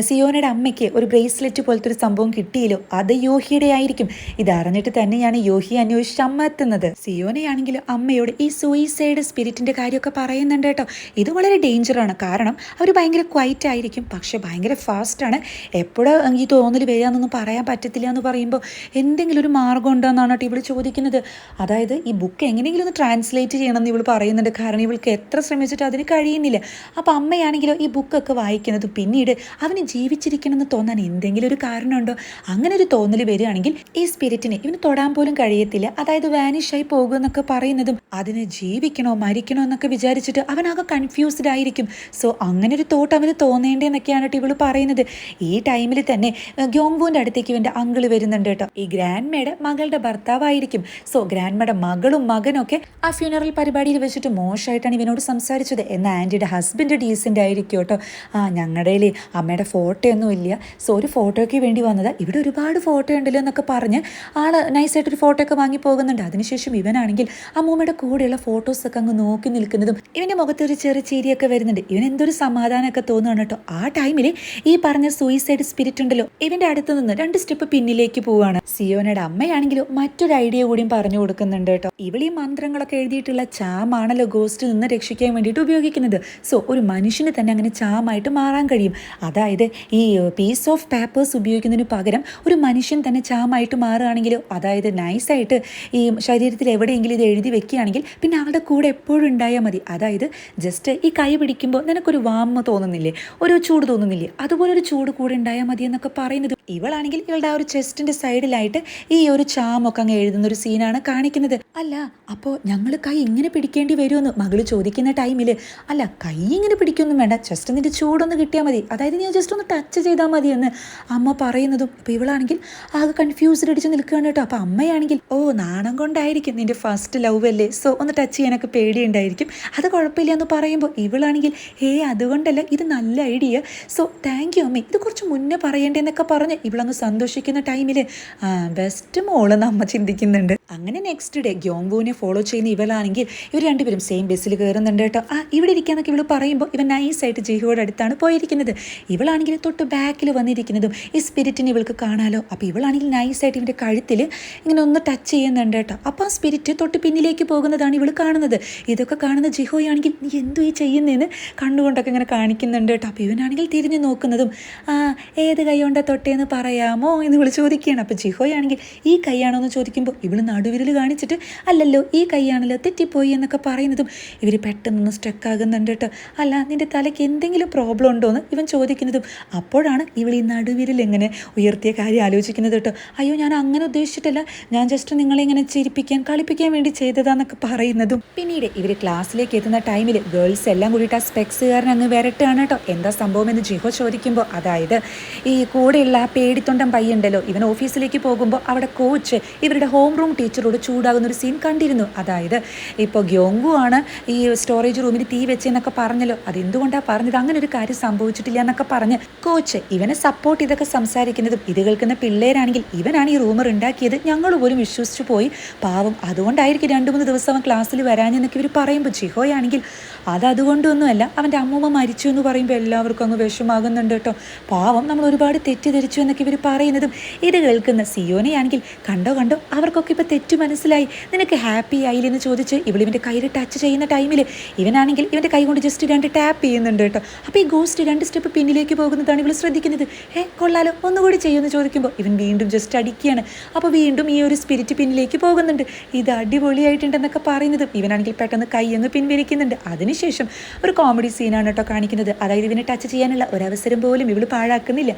സിയോനയുടെ അമ്മയ്ക്ക് ഒരു ബ്രേസ്ലെറ്റ് പോലത്തെ ഒരു സംഭവം കിട്ടിയല്ലോ. അത് യോഹിയുടെ ആയിരിക്കും. ഇതറിഞ്ഞിട്ട് തന്നെയാണ് യോഹി അന്വേഷിച്ച് അമ്മ എത്തുന്നത്. സിയോനയാണെങ്കിലും അമ്മയോട് ഈ സൂയിസൈഡ് സ്പിരിറ്റിന്റെ കാര്യമൊക്കെ പറയുന്നുണ്ട് കേട്ടോ. ഇത് വളരെ ഡേഞ്ചറാണ് കാരണം അവർ ഭയങ്കര ക്വൈറ്റ് ആയിരിക്കും. പക്ഷേ ഭയങ്കര ഫാസ്റ്റാണ് എപ്പോഴും ഈ തോന്നൽ വരികയെന്നൊന്നും പറയാൻ പറ്റത്തില്ല എന്ന് പറയുമ്പോൾ എന്തെങ്കിലും ഒരു മാർഗം ഉണ്ടോയെന്നാണ് കേട്ടോ ഇവൾ ചോദിക്കുന്നത്. അതായത് ഈ ബുക്ക് എങ്ങനെയെങ്കിലും ഒന്ന് ട്രാൻസ്ലേറ്റ് ചെയ്യണമെന്ന് ഇവൾ പറയുന്നുണ്ട്. കാരണം ഇവൾക്ക് എത്ര ശ്രമിച്ചിട്ട് അതിന് കഴിയുന്നില്ല. അപ്പോൾ അമ്മയാണെങ്കിലോ ഈ ബുക്കൊക്കെ വായിക്കുന്നത്. പിന്നീട് അവന് ജീവിച്ചിരിക്കണമെന്ന് തോന്നാൻ എന്തെങ്കിലും ഒരു കാരണമുണ്ടോ? അങ്ങനെ ഒരു തോന്നൽ വരികയാണെങ്കിൽ ഈ സ്പിരിറ്റിനെ ഇവന് തൊടാൻ പോലും കഴിയത്തില്ല. അതായത് വാനിഷായി പോകുമെന്നൊക്കെ പറയുന്നതും അതിന് ജീവിക്കണോ മരിക്കണോ എന്നൊക്കെ വിചാരിച്ചിട്ട് അവനാകെ കൺഫ്യൂസ്ഡ് ആയിരിക്കും. സോ അങ്ങനെ ഒരു തോട്ട് അവന് തോന്നേണ്ടതെന്നൊക്കെയാണ് കേട്ടോ ഇവൾ പറയുന്നത്. ഈ ടൈമിൽ തന്നെ ഗ്യോങ്വുവിന്റെ അടുത്തേക്ക് ഇവന്റെ അങ്കിൾ വരുന്നുണ്ട് കേട്ടോ. ഈ ഗ്രാൻഡ്മയുടെ മകളുടെ ഭർത്താവായിരിക്കും. സോ ഗ്രാൻഡ്മയുടെ മകളും മകനൊക്കെ ആ ഫ്യൂണറൽ പരിപാടിയിൽ വെച്ചിട്ട് മോശമായിട്ടാണ് ഇവനോട് സംസാരിച്ചത്. എന്നാൽ ആന്റിയുടെ ഹസ്ബൻഡ് ഡീസന്റ് ആയിരിക്കും കേട്ടോ. ആ ഞങ്ങളുടെ അമ്മയുടെ ഫോട്ടോ ഒന്നും ഇല്ല. സോ ഒരു ഫോട്ടോയ്ക്ക് വേണ്ടി വന്നത് ഇവിടെ ഒരുപാട് ഫോട്ടോ ഉണ്ടല്ലോ എന്നൊക്കെ പറഞ്ഞ് ആൾ നൈസായിട്ടൊരു ഫോട്ടോ ഒക്കെ വാങ്ങി പോകുന്നുണ്ട്. അതിനുശേഷം ഇവനാണെങ്കിൽ ആ മൂമ്മയുടെ കൂടെയുള്ള ഫോട്ടോസൊക്കെ അങ്ങ് നോക്കി നിൽക്കുന്നതും ഇവന്റെ മുഖത്ത് ഒരു ചെറിയ ചിരിയൊക്കെ വരുന്നുണ്ട്. ഇവൻ എന്തൊരു സമാധാനമൊക്കെ തോന്നുകയാണ് കേട്ടോ. ആ ടൈമിൽ ഈ പറഞ്ഞ സൂയിസൈഡ് സ്പിരിറ്റ് ഉണ്ടല്ലോ ഇവന്റെ അടുത്ത് നിന്ന് രണ്ട് സ്റ്റെപ്പ് പിന്നിലേക്ക് പോവുകയാണ്. സിയോനയുടെ അമ്മയാണെങ്കിലും മറ്റൊരു ഐഡിയ കൂടിയും പറഞ്ഞു കൊടുക്കുന്നുണ്ട് കേട്ടോ. ഇവളീ മന്ത്രങ്ങളൊക്കെ എഴുതിയിട്ടുള്ള ചാമാണല്ലോ ഗോസ്റ്റിൽ നിന്ന് രക്ഷിക്കാൻ വേണ്ടിയിട്ട് ഉപയോഗിക്കുന്നത്. സോ ഒരു മനുഷ്യന് തന്നെ അങ്ങനെ ചാമായിട്ട് മാറാൻ കഴിയും. അതായത് ഈ പീസ് ഓഫ് പേപ്പേഴ്സ് ഉപയോഗിക്കുന്നതിന് പകരം ഒരു മനുഷ്യൻ തന്നെ ചാമായിട്ട് മാറുകയാണെങ്കിലോ അതായത് നൈസായിട്ട് ഈ ശരീരത്തിൽ എവിടെയെങ്കിലും ഇത് എഴുതി വെക്കുകയാണെങ്കിൽ പിന്നെ അവളുടെ കൂടെ എപ്പോഴും ഉണ്ടായാൽ മതി. അതായത് ജസ്റ്റ് ഈ കൈ പിടിക്കുമ്പോൾ നിനക്കൊരു വാമ തോന്നുന്നില്ലേ? ഒരു ചൂട് തോന്നുന്നില്ലേ? അതുപോലെ ഒരു ചൂട് കൂടെ ഉണ്ടായാൽ മതി എന്നൊക്കെ പറയുന്നത്. ഇവളാണെങ്കിൽ ഇവളുടെ ആ ഒരു ചെസ്റ്റിന്റെ സൈഡിലായിട്ട് ഈ ഒരു ചാമൊക്കെ അങ്ങ് എഴുതുന്ന ഒരു സീനാണ് കാണിക്കുന്നത്. അല്ല അപ്പോൾ ഞങ്ങൾ കൈ ഇങ്ങനെ പിടിക്കേണ്ടി വരുമെന്ന് മകൾ ചോദിക്കുന്ന ടൈമിൽ അല്ല കൈ ഇങ്ങനെ പിടിക്കൊന്നും വേണ്ട. ജസ്റ്റ് നിന്റെ ചൂടൊന്ന് കിട്ടിയാൽ മതി. അതായത് ഞാൻ ജസ്റ്റ് ഒന്ന് ടച്ച് ചെയ്താൽ മതി എന്ന് അമ്മ പറയുന്നതും അപ്പോൾ ഇവളാണെങ്കിൽ ആകെ കൺഫ്യൂസ്ഡ് അടിച്ച് നിൽക്കുകയാണ് കേട്ടോ. അപ്പോൾ അമ്മയാണെങ്കിൽ ഓ നാണം കൊണ്ടായിരിക്കും നിന്റെ ഫസ്റ്റ് ലവ് അല്ലേ? സോ ഒന്ന് ടച്ച് ചെയ്യാനൊക്കെ പേടിയുണ്ടായിരിക്കും. അത് കുഴപ്പമില്ല എന്ന് പറയുമ്പോൾ ഇവളാണെങ്കിൽ ഏ അതുകൊണ്ടല്ല ഇത് നല്ല ഐഡിയ. സോ താങ്ക് യു അമ്മേ. ഇത് കുറച്ച് മുന്നേ പറയേണ്ടതെന്നൊക്കെ പറഞ്ഞ് ഇവളങ്ങ് സന്തോഷിക്കുന്ന ടൈമിൽ ബെസ്റ്റ് മോളെന്ന് അമ്മ ചിന്തിക്കുന്നുണ്ട്. അങ്ങനെ നെക്സ്റ്റ് ഡേ ഗ്യോങ്വൂവിനെ ഫോളോ ചെയ്യുന്ന ഇവളാണെങ്കിൽ ഇവർ രണ്ടുപേരും സെയിം ബസ്സിൽ കയറുന്നുണ്ട് കേട്ടോ. ആ ഇവിടെ ഇരിക്കാന്നൊക്കെ ഇവൾ പറയുമ്പോൾ ഇവൻ നൈസായിട്ട് ജിഹോയുടെ അടുത്താണ് പോയിരിക്കുന്നത്. ഇവളാണെങ്കിൽ തൊട്ട് ബാക്കിൽ വന്നിരിക്കുന്നതും ഈ സ്പിരിറ്റിനെ ഇവൾക്ക് കാണാലോ. അപ്പോൾ ഇവളാണെങ്കിൽ നൈസായിട്ട് ഇവന്റെ കഴുത്തിൽ ഇങ്ങനെ ഒന്ന് ടച്ച് ചെയ്യുന്നുണ്ട് കേട്ടോ. അപ്പോൾ ആ സ്പിരിറ്റ് തൊട്ട് പിന്നിലേക്ക് പോകുന്നതാണ് ഇവൾ കാണുന്നത്. ഇതൊക്കെ കാണുന്ന ജിഹോയാണെങ്കിൽ നീ എന്തോ ഈ ചെയ്യുന്നതെന്ന് കണ്ണുകൊണ്ടൊക്കെ ഇങ്ങനെ കാണിക്കുന്നുണ്ട് കേട്ടോ. അപ്പോൾ ഇവനാണെങ്കിൽ തിരിഞ്ഞു നോക്കുന്നതും ആ ഏത് കൈ കൊണ്ടാ തൊട്ടേന്ന് പറയാമോ? എന്ന് ഇവൾ ചോദിക്കുകയാണ്. അപ്പോൾ ജിഹോയാണെങ്കിൽ ഈ കൈയാണോ? എന്ന് ചോദിക്കുമ്പോൾ ഇവൾ നടുവിരൽ കാണിച്ചിട്ട് അല്ലല്ലോ ഈ കൈയാണല്ലോ തെറ്റിപ്പോയി എന്നൊക്കെ പറയുന്നതും ഇവർ പെട്ടെന്നൊന്ന് സ്റ്റക്ക് ആകുന്നുണ്ട് കേട്ടോ. അല്ല നിന്റെ തലയ്ക്ക് എന്തെങ്കിലും പ്രോബ്ലം ഉണ്ടോ എന്ന് ഇവൻ ചോദിക്കുന്നതും അപ്പോഴാണ് ഇവൾ ഈ നടുവിരൽ എങ്ങനെ ഉയർത്തിയ കാര്യം ആലോചിക്കുന്നത് കേട്ടോ. അയ്യോ ഞാൻ അങ്ങനെ ഉദ്ദേശിച്ചിട്ടില്ല. ഞാൻ ജസ്റ്റ് നിങ്ങളെ ഇങ്ങനെ ചിരിപ്പിക്കാൻ കളിപ്പിക്കാൻ വേണ്ടി ചെയ്തതാന്നൊക്കെ പറയുന്നതും പിന്നീട് ഇവർ ക്ലാസ്സിലേക്ക് എത്തുന്ന ടൈമിൽ ഗേൾസ് എല്ലാം കൂടിയിട്ട് ആ സ്പെക്സുകാരൻ അങ്ങ് വരട്ടാണ് കേട്ടോ. എന്താ സംഭവം എന്ന് ജിഹോ ചോദിക്കുമ്പോൾ അതായത് ഈ കൂടെയുള്ള ആ പേടിത്തൊണ്ടം പയ്യുണ്ടല്ലോ ഇവൻ ഓഫീസിലേക്ക് പോകുമ്പോൾ അവിടെ കോച്ച് ഇവരുടെ ഹോം റൂം ടീച്ചറോട് ചൂടാകുന്ന ഒരു സീൻ കണ്ടിരുന്നു. അതായത് ഇപ്പോൾ ഗ്യോങ്കു ആണ് ഈ സ്റ്റോറേജ് റൂമിൽ തീ വെച്ചെന്നൊക്കെ പറഞ്ഞല്ലോ. അതെന്തുകൊണ്ടാണ് പറഞ്ഞത്? അങ്ങനെ ഒരു കാര്യം സംഭവിച്ചിട്ടില്ല എന്നൊക്കെ പറഞ്ഞ് കോച്ച് ഇവനെ സപ്പോർട്ട് ഇതൊക്കെ സംസാരിക്കുന്നതും ഇത് കേൾക്കുന്ന പിള്ളേരാണെങ്കിൽ ഇവനാണ് ഈ റൂമർ ഉണ്ടാക്കിയത്. ഞങ്ങൾ പോലും വിശ്വസിച്ചു പോയി. പാവം അതുകൊണ്ടായിരിക്കും രണ്ട് മൂന്ന് ദിവസം അവൻ ക്ലാസ്സിൽ വരാഞ്ഞെന്നൊക്കെ ഇവർ പറയുമ്പോൾ ജിഹോയാണെങ്കിൽ അത് അതുകൊണ്ടൊന്നുമല്ല അവന്റെ അമ്മൂമ്മ മരിച്ചു എന്ന് പറയുമ്പോൾ എല്ലാവർക്കും അങ്ങ് വിഷമാകുന്നുണ്ട് കേട്ടോ. പാവം നമ്മൾ ഒരുപാട് തെറ്റിദ്ധരിച്ചു എന്നൊക്കെ ഇവർ പറയുന്നതും ഇത് കേൾക്കുന്ന സിയോനെയാണെങ്കിൽ കണ്ടോ കണ്ടോ അവർക്കൊക്കെ ഇപ്പോൾ തെറ്റു മനസ്സിലായി. നിനക്ക് ഹാപ്പി ആയില്ലെന്ന് ചോദിച്ച് ഇവളിവന്റെ കയ്യിൽ ടച്ച് ചെയ്യുന്ന ടൈമിൽ ഇവനാണെങ്കിൽ ഇവന്റെ കൈ കൊണ്ട് ജസ്റ്റ് രണ്ട് ടാപ്പ് ചെയ്യുന്നുണ്ട് കേട്ടോ. അപ്പോൾ ഈ ഗോസ്റ്റ് രണ്ട് സ്റ്റെപ്പ് പിന്നിലേക്ക് പോകുന്നതാണ് ഇവൾ ശ്രദ്ധിക്കുന്നത്. ഏ കൊള്ളാലോ ഒന്നുകൂടി ചെയ്യുമെന്ന് ചോദിക്കുമ്പോൾ ഇവൻ വീണ്ടും ജസ്റ്റ് അടിക്കുകയാണ്. അപ്പോൾ വീണ്ടും ഈ ഒരു സ്പിരിറ്റ് പിന്നിലേക്ക് പോകുന്നുണ്ട്. ഇത് അടിപൊളിയായിട്ടുണ്ടെന്നൊക്കെ പറയുന്നത് ഇവനാണെങ്കിൽ പെട്ടെന്ന് കൈ അങ്ങ് പിൻവലിക്കുന്നുണ്ട്. അതിനുശേഷം ഒരു കോമഡി സീനാണ് കേട്ടോ കാണിക്കുന്നത്. അതായത് ഇവനെ ടച്ച് ചെയ്യാനുള്ള ഒരവസരം പോലും ഇവൾ പാഴാക്കുന്നില്ല.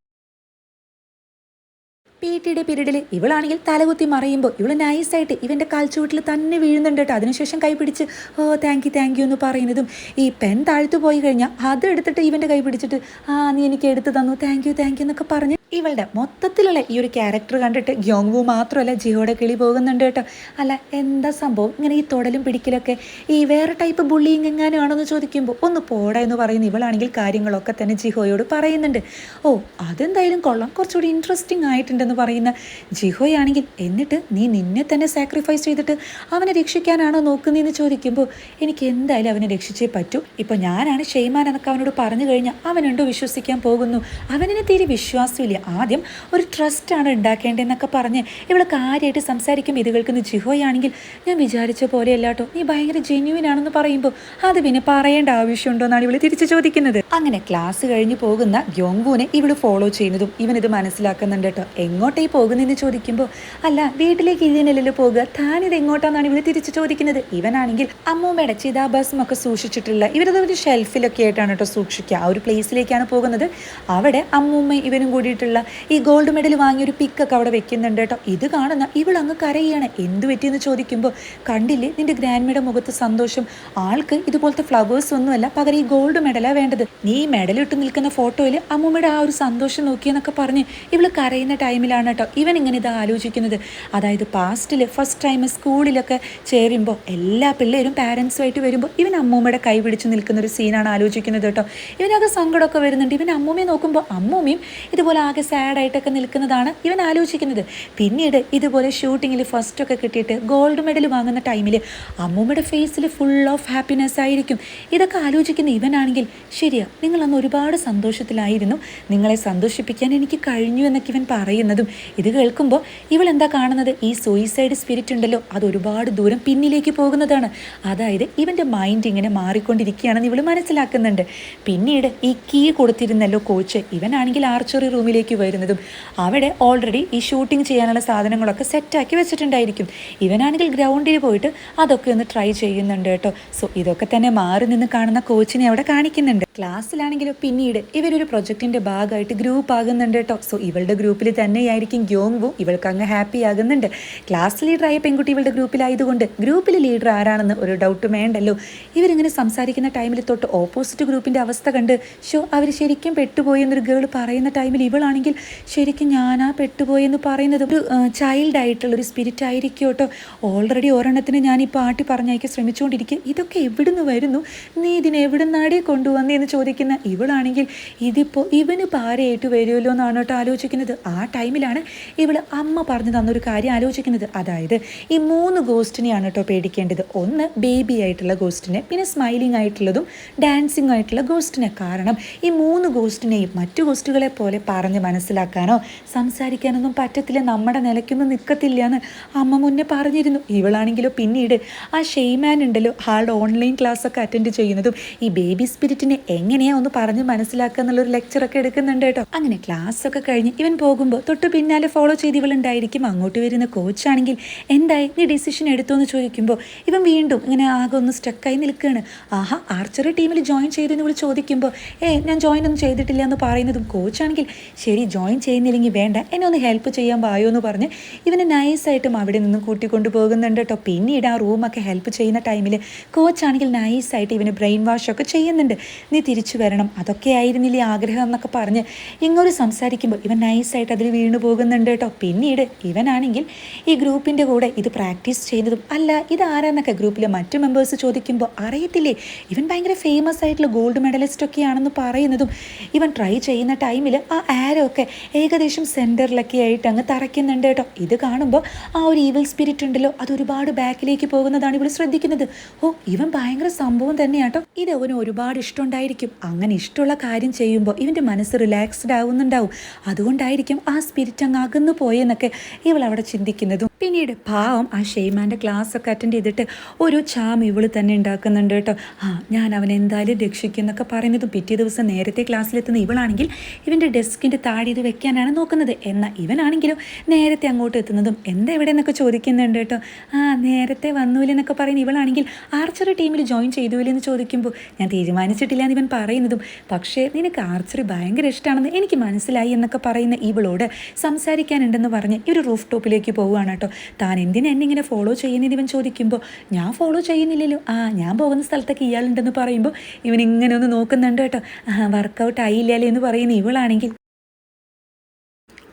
പി ടിയുടെ പീരീഡിൽ ഇവളാണെങ്കിൽ തലകുത്തി മറയുമ്പോൾ ഇവൾ നൈസായിട്ട് ഇവന്റെ കാൽച്ചുവട്ടിൽ തന്നെ വീഴുന്നുണ്ട് കേട്ടോ. അതിനുശേഷം കൈ പിടിച്ച് ഓ താങ്ക് യു താങ്ക് യു എന്ന് പറയുന്നതും ഈ പെൻ താഴ്ത്തു പോയി കഴിഞ്ഞാൽ അത് എടുത്തിട്ട് ഇവന്റെ കൈ പിടിച്ചിട്ട് ആ നീ എനിക്ക് എടുത്തു തന്നു. താങ്ക് യു താങ്ക് യു എന്നൊക്കെ പറഞ്ഞ് ഇവളുടെ മൊത്തത്തിലുള്ള ഈ ഒരു ക്യാരക്ടർ കണ്ടിട്ട് ഗ്യോങ്വു മാത്രമല്ല ജിയോടെ കിളി പോകുന്നുണ്ട് കേട്ടോ. അല്ല എന്താ സംഭവം? ഇങ്ങനെ ഈ തൊടലും പിടിക്കലൊക്കെ ഈ വേറെ ടൈപ്പ് ബുള്ളിങ് എങ്ങാനാണെന്ന് ചോദിക്കുമ്പോൾ ഒന്ന് പോടാ എന്ന് പറയുന്ന ഇവളാണെങ്കിൽ കാര്യങ്ങളൊക്കെ തന്നെ ജിഹോയോട് പറയുന്നുണ്ട്. ഓ അതെന്തായാലും കൊള്ളാം. കുറച്ചുകൂടി ഇൻട്രസ്റ്റിംഗ് ആയിട്ടുണ്ടെന്ന് പറയുന്ന ജിഹോയാണെങ്കിൽ എന്നിട്ട് നീ നിന്നെ തന്നെ സാക്രിഫൈസ് ചെയ്തിട്ട് അവനെ രക്ഷിക്കാനാണോ നോക്കുന്നതെന്ന് ചോദിക്കുമ്പോൾ എനിക്ക് എന്തായാലും അവനെ രക്ഷിച്ചേ പറ്റൂ. ഇപ്പോൾ ഞാനാണ് ഷെയ്മാൻ എന്നൊക്കെ അവനോട് പറഞ്ഞു കഴിഞ്ഞാൽ അവനുണ്ടോ വിശ്വസിക്കാൻ പോകുന്നു? അവനെ തീരെ വിശ്വാസമില്ല. ആദ്യം ഒരു ട്രസ്റ്റാണ് ഉണ്ടാക്കേണ്ടതെന്നൊക്കെ പറഞ്ഞ് ഇവൾ കാര്യമായിട്ട് സംസാരിക്കുമ്പോൾ ഇത് കേൾക്കുന്ന ജിഹോയാണെങ്കിൽ ഞാൻ വിചാരിച്ച പോലെ കേട്ടോ നീ ഭയങ്കര ജെന്യൂൻ ആണെന്ന് പറയുമ്പോൾ അത് പിന്നെ പറയേണ്ട ആവശ്യമുണ്ടോ എന്നാണ് ഇവൾ തിരിച്ചു ചോദിക്കുന്നത്. അങ്ങനെ ക്ലാസ് കഴിഞ്ഞ് പോകുന്ന ഗ്യോങ്വൂനെ ഇവൾ ഫോളോ ചെയ്യുന്നതും ഇവനിത് മനസ്സിലാക്കുന്നുണ്ട് കേട്ടോ എങ്ങോട്ടേ പോകുന്നതെന്ന് ചോദിക്കുമ്പോൾ അല്ല വീട്ടിലേക്ക് ഇതിനല്ലല്ലോ പോകുക. താനിത് എങ്ങോട്ടാന്നാണ് ഇവർ തിരിച്ചു ചോദിക്കുന്നത്? ഇവനാണെങ്കിൽ അമ്മൂമ്മയുടെ ചിതാഭാസം ഒക്കെ സൂക്ഷിച്ചിട്ടുള്ള ഇവരത് ഒരു ഷെൽഫിലൊക്കെ ആയിട്ടാണ് കേട്ടോ സൂക്ഷിക്കുക ആ ഒരു പ്ലേസിലേക്കാണ് പോകുന്നത്. അവിടെ അമ്മൂമ്മ ഇവനും കൂടിയിട്ടുള്ള ഈ ഗോൾഡ് മെഡൽ വാങ്ങിയൊരു പിക്കൊക്കെ അവിടെ വെക്കുന്നുണ്ട് കേട്ടോ. ഇത് കാണുന്ന ഇവൾ അങ്ങ് കരയാണ്. എന്ത് പറ്റിയെന്ന് ചോദിക്കുമ്പോൾ കണ്ടില്ലേ? നിന്റെ ഗ്രാൻഡ്മയുടെ മുഖത്ത് സന്തോഷം. ആൾക്ക് ഇതുപോലത്തെ ഫ്ലവേഴ്സ് ഒന്നുമല്ല. പകരം ഈ ഗോൾഡ് മെഡലാണ് വേണ്ടത്. നീ മെഡൽ ഇട്ട് നിൽക്കുന്ന ഫോട്ടോയിൽ അമ്മൂമ്മയുടെ ആ ഒരു സന്തോഷം നോക്കിയെന്നൊക്കെ പറഞ്ഞ് ഇവൾ കരയുന്ന ടൈമിലാണ് കേട്ടോ. ഇവൻ ഇങ്ങനെ ഇത് ആലോചിക്കുന്നത്. അതായത് പാസ്റ്റിൽ ഫസ്റ്റ് ടൈം സ്കൂളിലൊക്കെ ചേരുമ്പോൾ എല്ലാ പിള്ളേരും പാരൻസുമായിട്ട് വരുമ്പോൾ ഇവൻ അമ്മൂമ്മയുടെ കൈ പിടിച്ച് നിൽക്കുന്ന ഒരു സീനാണ് ആലോചിക്കുന്നത് കേട്ടോ. ഇവനത് സങ്കടമൊക്കെ വരുന്നുണ്ട്. ഇവൻ അമ്മൂമ്മയെ നോക്കുമ്പോൾ അമ്മൂമ്മയും ഇതുപോലെ ആകെ സാഡായിട്ടൊക്കെ നിൽക്കുന്നതാണ് ഇവൻ ആലോചിക്കുന്നത്. പിന്നീട് ഇതുപോലെ ഷൂട്ടിങ്ങിൽ ഫസ്റ്റൊക്കെ കിട്ടിയിട്ട് ഗോൾഡ് മെഡൽ വാങ്ങുന്ന ടൈമിൽ അമ്മൂമ്മയുടെ ഫേസിൽ ഫുൾ ഓഫ് ഹാപ്പിനെസ് ആയിരിക്കും. ഇതൊക്കെ ആലോചിക്കുന്ന ഇവനാണെങ്കിൽ ശരിയാ നിങ്ങൾ അന്ന് ഒരുപാട് സന്തോഷത്തിലായിരുന്നു. നിങ്ങളെ സന്തോഷിപ്പിക്കാൻ എനിക്ക് കഴിഞ്ഞു എന്നൊക്കെ ഇവൻ പറയുന്നതും ഇത് കേൾക്കുമ്പോൾ ഇവൾ എന്താ കാണുന്നത്? ഈ സൂയിസൈഡ് സ്പിരിറ്റ് ഉണ്ടല്ലോ. അത് ഒരുപാട് ദൂരം പിന്നിലേക്ക് പോകുന്നതാണ്. അതായത് ഇവന്റെ മൈൻഡ് ഇങ്ങനെ മാറിക്കൊണ്ടിരിക്കുകയാണെന്ന് ഇവൾ മനസ്സിലാക്കുന്നുണ്ട്. പിന്നീട് ഈ കീ കൊടുത്തിരുന്നല്ലോ കോച്ച് ഇവനാണെങ്കിൽ ആർച്ചറി റൂമിലേക്ക് വരുന്നതും അവിടെ ഓൾറെഡി ഈ ഷൂട്ടിംഗ് ചെയ്യാനുള്ള സാധനങ്ങളൊക്കെ സെറ്റാക്കി വെച്ചിട്ടുണ്ടായിരിക്കും. ഇവനാണെങ്കിൽ ഗ്രൗണ്ടിൽ പോയിട്ട് അതൊക്കെ ഒന്ന് ട്രൈ ചെയ്യുന്നുണ്ട് കേട്ടോ. സോ ഇതൊക്കെ തന്നെ മാറി നിന്ന് കാണുന്ന കോച്ചിനെ അവിടെ കാണിക്കുന്നുണ്ട്. ക്ലാസ്സിലാണെങ്കിലോ പിന്നീട് ഇവരൊരു പ്രൊജക്റ്റിന്റെ ഭാഗമായിട്ട് ഗ്രൂപ്പ് ആകുന്നുണ്ട് കേട്ടോ സോ ഇവളുടെ ഗ്രൂപ്പിൽ തന്നെയായിരിക്കും ഗ്യോങ്വും. ഇവൾക്ക് അങ്ങ് ഹാപ്പി ആകുന്നുണ്ട്. ക്ലാസ് ലീഡറായ പെൺകുട്ടി ഇവളുടെ ഗ്രൂപ്പിലായതുകൊണ്ട് ഗ്രൂപ്പിൽ ലീഡർ ആരാണെന്ന് ഒരു ഡൗട്ട് വേണ്ടല്ലോ. ഇവരിങ്ങനെ സംസാരിക്കുന്ന ടൈമിൽ തൊട്ട് ഓപ്പോസിറ്റ് ഗ്രൂപ്പിന്റെ അവസ്ഥ കണ്ട് ഷോ അവർ ശരിക്കും പെട്ടുപോയി എന്നൊരു ഗേൾ പറയുന്ന ടൈമിൽ ഇവളാണെങ്കിൽ ശരിക്കും ഞാനാ പെട്ടുപോയി എന്ന് പറയുന്നത് ഒരു ചൈൽഡ് ആയിട്ടുള്ള ഒരു സ്പിരിറ്റ് ആയിരിക്കും കേട്ടോ ഓൾറെഡി ഒരെണ്ണത്തിന് ഞാൻ ഈ പാട്ടി പറഞ്ഞയക്കാൻ ശ്രമിച്ചുകൊണ്ടിരിക്കുക ഇതൊക്കെ എവിടുന്ന് വരുന്നു? നീ ഇതിനെ എവിടുന്നാടേ ചോദിക്കുന്ന ഇവളാണെങ്കിൽ ഇതിപ്പോൾ ഇവന് പാരയായിട്ട് വരുമല്ലോ എന്നാണ് കേട്ടോ ആലോചിക്കുന്നത്. ആ ടൈമിലാണ് ഇവൾ അമ്മ പറഞ്ഞു തന്നൊരു കാര്യം ആലോചിക്കുന്നത്. അതായത് ഈ മൂന്ന് ഗോസ്റ്റിനെയാണ് കേട്ടോ പേടിക്കേണ്ടത്. ഒന്ന് ബേബി ആയിട്ടുള്ള ഗോസ്റ്റിനെ പിന്നെ സ്മൈലിംഗ് ആയിട്ടുള്ളതും ഡാൻസിങ് ആയിട്ടുള്ള ഗോസ്റ്റിനെ കാരണം ഈ മൂന്ന് ഗോസ്റ്റിനെയും മറ്റു ഗോസ്റ്റുകളെ പോലെ പറഞ്ഞ് മനസ്സിലാക്കാനോ സംസാരിക്കാനൊന്നും പറ്റത്തില്ല. നമ്മുടെ നിലയ്ക്കൊന്നും നിൽക്കത്തില്ല എന്ന് അമ്മ മുന്നേ പറഞ്ഞിരുന്നു. ഇവളാണെങ്കിലോ പിന്നീട് ആ ഷെയ്മാൻ ഉണ്ടല്ലോ ആളുടെ ഓൺലൈൻ ക്ലാസ്സൊക്കെ അറ്റൻഡ് ചെയ്യുന്നതും ഈ ബേബി സ്പിരിറ്റിനെ എങ്ങനെയാ ഒന്ന് പറഞ്ഞ് മനസ്സിലാക്കുക എന്നുള്ളൊരു ലെക്ചറൊക്കെ എടുക്കുന്നുണ്ട് കേട്ടോ. അങ്ങനെ ക്ലാസ് ഒക്കെ കഴിഞ്ഞ് ഇവൻ പോകുമ്പോൾ തൊട്ട് പിന്നാലെ ഫോളോ ചെയ്ത് ഇവളുണ്ടായിരിക്കും അങ്ങോട്ട് വരുന്ന കോച്ചാണെങ്കിൽ എന്തായി? നീ ഡിസിഷൻ എടുത്തോ എന്ന് ചോദിക്കുമ്പോൾ ഇവൻ വീണ്ടും ഇങ്ങനെ ആകെ ഒന്ന് സ്റ്റക്കായി നിൽക്കുകയാണ് ആഹാ ആർച്ചറി ടീമിൽ ജോയിൻ ചെയ്തു എന്ന് ഇവൾ ചോദിക്കുമ്പോൾ ഏ ഞാൻ ജോയിൻ ഒന്നും ചെയ്തിട്ടില്ല എന്ന് പറയുന്നതും കോച്ചാണെങ്കിൽ ശരി ജോയിൻ ചെയ്യുന്നില്ലെങ്കിൽ വേണ്ട എന്നെ ഒന്ന് ഹെൽപ്പ് ചെയ്യാൻ പായോ എന്ന് പറഞ്ഞ് ഇവനെ നൈസായിട്ടും അവിടെ നിന്നും കൂട്ടിക്കൊണ്ടു പോകുന്നുണ്ട് കേട്ടോ. പിന്നീട് ആ റൂമൊക്കെ ഹെൽപ്പ് ചെയ്യുന്ന ടൈമിൽ കോച്ചാണെങ്കിൽ നൈസായിട്ട് ഇവന് ബ്രെയിൻ വാഷ് ഒക്കെ ചെയ്യുന്നുണ്ട്. നീ തിരിച്ചു വരണം. അതൊക്കെ ആയിരുന്നില്ലേ ആഗ്രഹം എന്നൊക്കെ പറഞ്ഞ് ഇങ്ങോട്ട് സംസാരിക്കുമ്പോൾ ഇവൻ നൈസായിട്ട് അതിൽ വീണു പോകുന്നുണ്ട് കേട്ടോ. പിന്നീട് ഇവനാണെങ്കിൽ ഈ ഗ്രൂപ്പിന്റെ കൂടെ ഇത് പ്രാക്ടീസ് ചെയ്യുന്നതും അല്ല ഇത് ആരാന്നൊക്കെ ഗ്രൂപ്പിലെ മറ്റു മെമ്പേഴ്സ് ചോദിക്കുമ്പോൾ അറിയത്തില്ലേ? ഇവൻ ഭയങ്കര ഫേമസ് ആയിട്ടുള്ള ഗോൾഡ് മെഡലിസ്റ്റ് ഒക്കെ ആണെന്ന് പറയുന്നതും ഇവൻ ട്രൈ ചെയ്യുന്ന ടൈമിൽ ആ ആരോ ഒക്കെ ഏകദേശം സെന്ററിലൊക്കെ ആയിട്ട് അങ്ങ് തറയ്ക്കുന്നുണ്ട് കേട്ടോ. ഇത് കാണുമ്പോൾ ആ ഒരു ഈവൽ സ്പിരിറ്റ് ഉണ്ടല്ലോ അത് ഒരുപാട് ബാക്കിലേക്ക് പോകുന്നതാണ് ഇവിടെ ശ്രദ്ധിക്കുന്നത്. ഓ ഇവൻ ഭയങ്കര സംഭവം തന്നെയാട്ടോ. ഇത് അവന് ഒരുപാട് ഇഷ്ടമുണ്ടായിരിക്കും അങ്ങനെ ഇഷ്ടമുള്ള കാര്യം ചെയ്യുമ്പോൾ ഇവന്റെ മനസ്സ് റിലാക്സ്ഡ് ആവുന്നുണ്ടാവും. അതുകൊണ്ടായിരിക്കും ആ സ്പിരിറ്റ് അങ്ങ് അകന്നു പോയെന്നൊക്കെ ഇവൾ അവിടെ ചിന്തിക്കുന്നതും. പിന്നീട് പാവം ആ ഷെയ്മാന്റെ ക്ലാസ് ഒക്കെ അറ്റൻഡ് ചെയ്തിട്ട് ഒരു ചാം ഇവൾ തന്നെ ഉണ്ടാക്കുന്നുണ്ട് കേട്ടോ. ആ ഞാൻ അവൻ എന്തായാലും രക്ഷിക്കും എന്നൊക്കെ പറയുന്നതും പിറ്റേ ദിവസം നേരത്തെ ക്ലാസ്സിലെത്തുന്ന ഇവളാണെങ്കിൽ ഇവന്റെ ഡെസ്കിന്റെ താഴെ ഇത് വെക്കാനാണ് നോക്കുന്നത്. എന്നാൽ ഇവനാണെങ്കിലും നേരത്തെ അങ്ങോട്ട് എത്തുന്നതും എന്താ ഇവിടെ എന്നൊക്കെ ചോദിക്കുന്നുണ്ട് കേട്ടോ. ആ നേരത്തെ വന്നൂലെന്നൊക്കെ പറയുന്ന ഇവളാണെങ്കിൽ ആർച്ചറി ടീമിൽ ജോയിൻ ചെയ്തൂലെന്ന് ചോദിക്കുമ്പോൾ ഞാൻ തീരുമാനിച്ചിട്ടില്ല എന്ന് ഇവൻ പറയുന്നതും. പക്ഷേ നിനക്ക് ആർച്ചറി ഭയങ്കര ഇഷ്ടമാണെന്ന് എനിക്ക് മനസ്സിലായി എന്നൊക്കെ പറയുന്ന ഇവളോട് സംസാരിക്കാനുണ്ടെന്ന് പറഞ്ഞ് ഇവർ റൂഫ് ടോപ്പിലേക്ക് പോവുകയാണ് കേട്ടോ. താൻ എന്തിനാ എന്നെ ഇങ്ങനെ ഫോളോ ചെയ്യുന്നത് ഇവൻ ചോദിക്കുമ്പോൾ ഞാൻ ഫോളോ ചെയ്യുന്നില്ലല്ലോ. ആ ഞാൻ പോകുന്ന സ്ഥലത്തൊക്കെ ഇയാളുണ്ടെന്ന് പറയുമ്പോൾ ഇവൻ ഇങ്ങനെ ഒന്ന് നോക്കുന്നുണ്ട് കേട്ടോ. വർക്കൗട്ട് ആയില്ലല്ലോ എന്ന് പറയുന്ന ഇവളാണെങ്കിൽ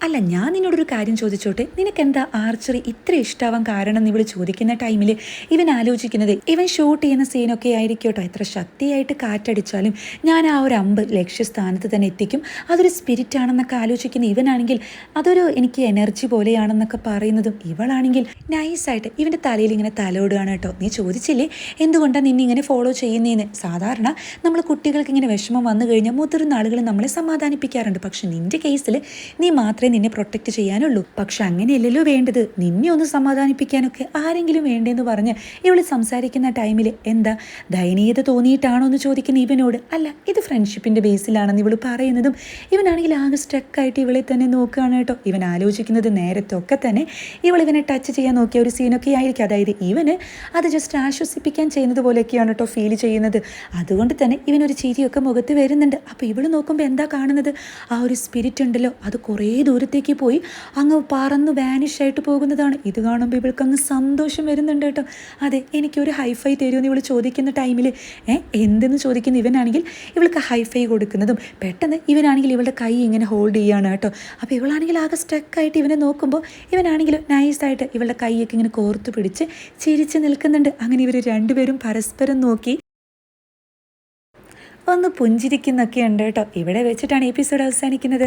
അല്ല ഞാൻ നിന്നോടൊരു കാര്യം ചോദിച്ചോട്ടെ? നിനക്കെന്താ ആർച്ചറി ഇത്ര ഇഷ്ടാവാൻ കാരണം എന്ന് ഇവൾ ചോദിക്കുന്ന ടൈമിൽ ഇവൻ ആലോചിക്കുന്നത്? ഇവൻ ഷൂട്ട് ചെയ്യുന്ന സീനൊക്കെ ആയിരിക്കും കേട്ടോ എത്ര ശക്തിയായിട്ട് കാറ്റടിച്ചാലും ഞാൻ ആ ഒരു അമ്പ് ലക്ഷ്യസ്ഥാനത്ത് തന്നെ എത്തിക്കും. അതൊരു സ്പിരിറ്റ് ആണെന്നൊക്കെ ആലോചിക്കുന്ന ഇവനാണെങ്കിൽ അതൊരു എനിക്ക് എനർജി പോലെയാണെന്നൊക്കെ പറയുന്നതും ഇവളാണെങ്കിൽ നൈസായിട്ട് ഇവന്റെ തലയിൽ ഇങ്ങനെ തലോടുകയാണ് കേട്ടോ. നീ ചോദിച്ചില്ലേ? എന്തുകൊണ്ടാണ് നിന്നെ ഇങ്ങനെ ഫോളോ ചെയ്യുന്നതെന്ന് സാധാരണ നമ്മൾ കുട്ടികൾക്ക് ഇങ്ങനെ വിഷമം വന്നു കഴിഞ്ഞാൽ മുതിർന്ന ആളുകൾ നമ്മളെ സമാധാനിപ്പിക്കാറുണ്ട്. പക്ഷെ നിന്റെ കേസിൽ നീ മാത്രമേ നിന്നെ പ്രൊട്ടക്റ്റ് ചെയ്യാനുള്ളൂ. പക്ഷെ അങ്ങനെയല്ലല്ലോ വേണ്ടത്. നിന്നെ ഒന്ന് സമാധാനിപ്പിക്കാനൊക്കെ ആരെങ്കിലും വേണ്ടെന്ന് പറഞ്ഞ് ഇവൾ സംസാരിക്കുന്ന ടൈമിൽ എന്താ? ദയനീയത തോന്നിയിട്ടാണോ എന്ന് ചോദിക്കുന്ന ഇവനോട്. അല്ല ഇത് ഫ്രണ്ട്ഷിപ്പിന്റെ ബേസിലാണെന്ന് ഇവൾ പറയുന്നതും ഇവനാണെങ്കിൽ ആകെ സ്ട്രക്കായിട്ട് ഇവളെ തന്നെ നോക്കുകയാണ് കേട്ടോ. ഇവൻ ആലോചിക്കുന്നത് നേരത്തൊക്കെ തന്നെ ഇവൾ ഇവനെ ടച്ച് ചെയ്യാൻ നോക്കിയ ഒരു സീനൊക്കെ ആയിരിക്കും. അതായത് ഇവന് അത് ജസ്റ്റ് ആശ്വസിപ്പിക്കാൻ ചെയ്യുന്നത് പോലെയൊക്കെയാണ് കേട്ടോ ഫീൽ ചെയ്യുന്നത്. അതുകൊണ്ട് തന്നെ ഇവനൊരു ചിരിയൊക്കെ മുഖത്ത് വരുന്നുണ്ട്. അപ്പോൾ ഇവൾ നോക്കുമ്പോൾ എന്താ കാണുന്നത്? ആ ഒരു സ്പിരിറ്റ് ഉണ്ടല്ലോ. അത് കുറേ ദൂരത്തേക്ക് പോയി അങ്ങ് പറന്ന് വാനിഷായിട്ട് പോകുന്നതാണ്. ഇത് കാണുമ്പോൾ ഇവൾക്ക് അങ്ങ് സന്തോഷം വരുന്നുണ്ട് കേട്ടോ. അതെ എനിക്കൊരു ഹൈഫൈ തരുമെന്ന് ഇവൾ ചോദിക്കുന്ന ടൈമിൽ ഏ എന്തെന്ന് ചോദിക്കുന്ന ഇവനാണെങ്കിൽ ഇവൾക്ക് ഹൈഫൈ കൊടുക്കുന്നതും പെട്ടെന്ന് ഇവനാണെങ്കിൽ ഇവളുടെ കൈ ഇങ്ങനെ ഹോൾഡ് ചെയ്യുകയാണ് കേട്ടോ. അപ്പോൾ ഇവളാണെങ്കിൽ ആകെ സ്റ്റക്കായിട്ട് ഇവനെ നോക്കുമ്പോൾ ഇവനാണെങ്കിൽ നൈസായിട്ട് ഇവളുടെ കൈയൊക്കെ ഇങ്ങനെ കോർത്ത് പിടിച്ച് ചിരിച്ച് നിൽക്കുന്നുണ്ട്. അങ്ങനെ ഇവർ രണ്ടുപേരും പരസ്പരം നോക്കി ഒന്ന് പുഞ്ചിരിക്കുന്നൊക്കെ ഉണ്ട് കേട്ടോ. ഇവിടെ വെച്ചിട്ടാണ് എപ്പിസോഡ് അവസാനിക്കുന്നത്.